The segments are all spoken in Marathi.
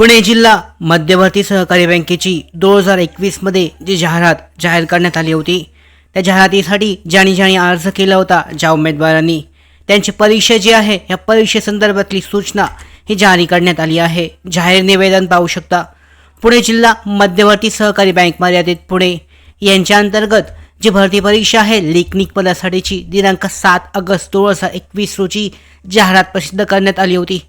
पुणे जिल्हा मध्यवर्ती सहकारी बँकेची दोन हजार एकवीसमध्ये जी जाहिरात जाहीर करण्यात आली होती त्या जाहिरातीसाठी ज्यांनी ज्यांनी अर्ज केला होता ज्या उमेदवारांनी. त्यांची परीक्षा जी आहे या परीक्षेसंदर्भातली सूचना ही जारी करण्यात आली आहे. जाहीर निवेदन पाहू शकता पुणे जिल्हा मध्यवर्ती सहकारी बँक मर्यादित पुणे यांच्या अंतर्गत जी भरती परीक्षा आहे लेखनिक पदासाठीची दिनांक सात ऑगस्ट दोन हजार एकवीस रोजी जाहिरात प्रसिद्ध करण्यात आली होती.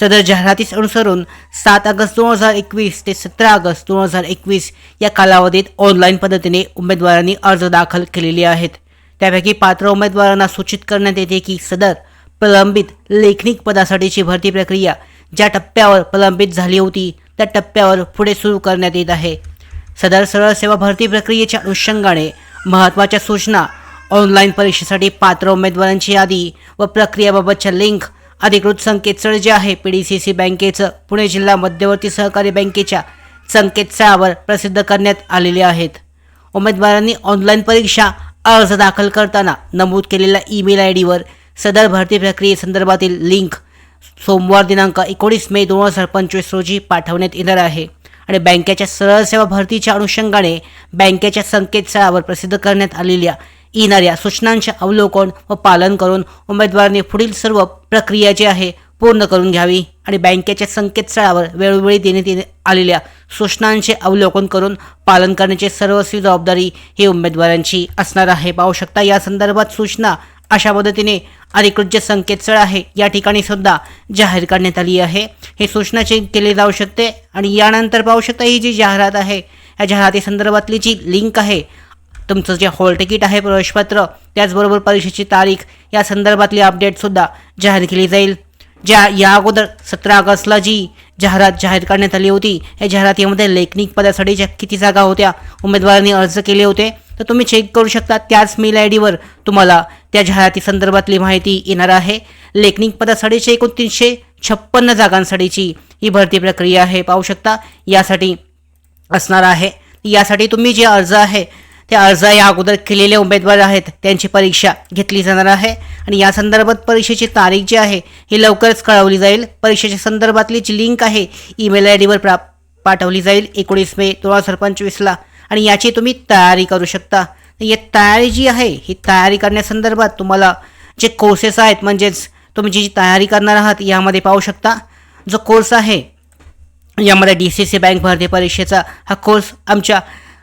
सदर जाहिरातीस अनुसरून सात ऑगस्ट दोन हजार एकवीस ते सतरा ऑगस्ट दोन हजार एकवीस या कालावधीत ऑनलाईन पद्धतीने उमेदवारांनी अर्ज दाखल केलेले आहेत. त्यापैकी पात्र उमेदवारांना सूचित करण्यात येते की सदर प्रलंबित लेखनिक पदासाठीची भरती प्रक्रिया ज्या टप्प्यावर प्रलंबित झाली होती त्या टप्प्यावर पुढे सुरू करण्यात येत आहे. सदर सरळ सेवा भरती प्रक्रियेच्या अनुषंगाने महत्त्वाच्या सूचना ऑनलाईन परीक्षेसाठी पात्र उमेदवारांची यादी व प्रक्रियाबाबतच्या लिंक अधिकृत संकेतस्थळ जे आहे पी डी सी सी बँकेचं पुणे जिल्हा मध्यवर्ती सहकारी बँकेच्या संकेतस्थळावर प्रसिद्ध करण्यात आलेले आहेत. उमेदवारांनी ऑनलाईन परीक्षा अर्ज दाखल करताना नमूद केलेल्या ईमेल आय डीवर सदर भरती प्रक्रियेसंदर्भातील लिंक सोमवार दिनांक एकोणीस मे दोन हजार पंचवीस रोजी पाठवण्यात येणार आहे. आणि बँकेच्या सरळ सेवा भरतीच्या अनुषंगाने बँकेच्या संकेतस्थळावर प्रसिद्ध करण्यात आलेल्या येणाऱ्या सूचनांचे अवलोकन व पालन करून उमेदवारांनी पुढील सर्व प्रक्रिया जी आहे पूर्ण करून घ्यावी आणि बँकेच्या संकेतस्थळावर वेळोवेळी देण्यात येणे- आलेल्या सूचनांचे अवलोकन करून पालन करण्याची सर्वस्वी जबाबदारी ही उमेदवारांची असणार आहे. पाहू शकता या संदर्भात सूचना अशा पद्धतीने अधिकृत जे संकेतस्थळ आहे या ठिकाणी सुद्धा जाहीर करण्यात आली आहे. हे सूचना चेक केली जाऊ शकते आणि यानंतर पाहू शकता ही जी जाहिरात आहे या जाहिराती संदर्भातली जी लिंक आहे तुमचं जे हॉल तिकीट आहे प्रवेशपत्र त्याचबरोबर परीक्षेची तारीख या संदर्भातली अपडेटसुद्धा जाहीर केली जाईल. ज्या या अगोदर सतरा ऑगस्टला जी जाहिरात जाहीर करण्यात आली होती या जाहिरातीमध्ये लेखनिक पदासाठीच्या किती जागा होत्या उमेदवारांनी अर्ज केले होते तर तुम्ही चेक करू शकता. त्याच मेल आय डीवर तुम्हाला त्या जाहिराती संदर्भातली माहिती येणार आहे. लेखनिक पदासाठीची एकूण तीनशे छप्पन्न जागांसाठीची ही भरती प्रक्रिया आहे पाहू शकता. यासाठी असणार आहे. यासाठी तुम्ही जे अर्ज आहे ते अर्ज या अगोदर केलेले उमेदवार आहेत. त्यांची परीक्षा घेतली जाणार आहे आणि या संदर्भात परीक्षेची तारीख जी आहे ही लवकरच कळवली जाईल. परीक्षेच्या संदर्भातली जी लिंक आहे ईमेल आय डीवर प्रा पाठवली जाईल. एकोणीस मे दोन हजार पंचवीसला आणि याची तुम्ही तयारी करू शकता. ही तयारी जी आहे ही तयारी करण्यासंदर्भात तुम्हाला जे कोर्सेस आहेत म्हणजेच तुम्ही जी तयारी करणार आहात यामध्ये पाहू शकता. जो कोर्स आहे यामध्ये डी सी सी बँक भरती परीक्षेचा हा कोर्स आमच्या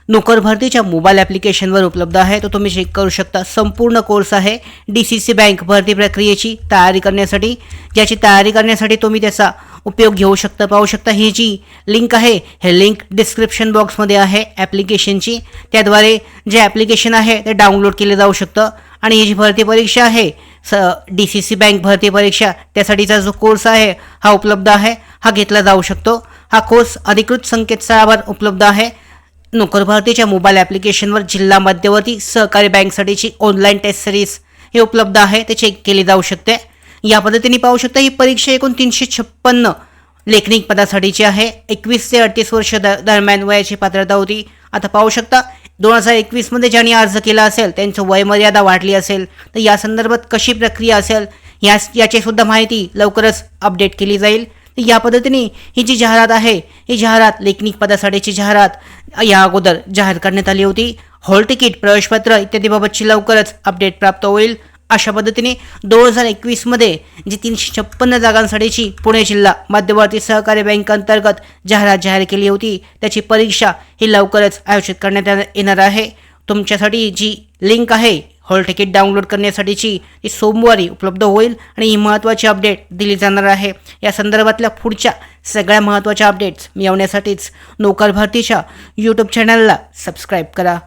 नोकर भरतीच्या मोबाईल ॲप्लिकेशनवर उपलब्ध आहे तो तुम्ही चेक करू शकता. संपूर्ण कोर्स आहे डी सी सी बँक भरती प्रक्रियेची तयारी करण्यासाठी. ज्याची तयारी करण्यासाठी तुम्ही त्याचा उपयोग घेऊ शकता पाहू शकता. ही जी लिंक आहे हे लिंक डिस्क्रिप्शन बॉक्समध्ये आहे ॲप्लिकेशनची त्याद्वारे जे ॲप्लिकेशन आहे ते डाउनलोड केले जाऊ शकतं. आणि ही जी भरती परीक्षा आहे स डी सी सी बँक भरती परीक्षा त्यासाठीचा जो कोर्स आहे हा उपलब्ध आहे हा घेतला जाऊ शकतो. हा कोर्स अधिकृत संकेतस्थळावर उपलब्ध आहे. नोकर भारतीच्या मोबाईल ॲप्लिकेशनवर जिल्हा मध्यवर्ती सहकारी बँकसाठीची ऑनलाईन टेस्ट सिरीज हे उपलब्ध आहे. ते चेक केली जाऊ शकते. या पद्धतीने पाहू शकता ही परीक्षा एकूण तीनशे छप्पन्न लेखनिक पदासाठीची आहे. एकवीस ते अडतीस वर्ष द दरम्यान वयाची पात्रता होती. आता पाहू शकता दोन हजार एकवीसमध्ये ज्यांनी अर्ज केला असेल त्यांचं वयमर्यादा वाढली असेल तर या संदर्भात कशी प्रक्रिया असेल या याची सुद्धा माहिती लवकरच अपडेट केली जाईल. या पद्धतीने ही जी जाहिरात आहे ही जाहिरात लेखनिक पदासाठीची जाहिरात या अगोदर जाहीर करण्यात आली होती. हॉल तिकीट प्रवेशपत्र इत्यादीबाबतची लवकरच अपडेट प्राप्त होईल. अशा पद्धतीने दोन हजार एकवीसमध्ये जी तीनशे छप्पन्न जागांसाठीची पुणे जिल्हा मध्यवर्ती सहकारी बँक अंतर्गत जाहिरात जाहीर केली होती त्याची परीक्षा ही लवकरच आयोजित करण्यात येणार- येणार आहे. तुमच्यासाठी जी लिंक आहे हॉल तिकीट डाउनलोड करण्यासाठीची ही सोमवारी उपलब्ध होईल आणि ही महत्त्वाची अपडेट दिली जाणार आहे. या संदर्भातल्या पुढच्या सगळ्या महत्त्वाच्या अपडेट्स मिळवण्यासाठीच नोकर भरतीच्या यूट्यूब चॅनलला सबस्क्राईब करा.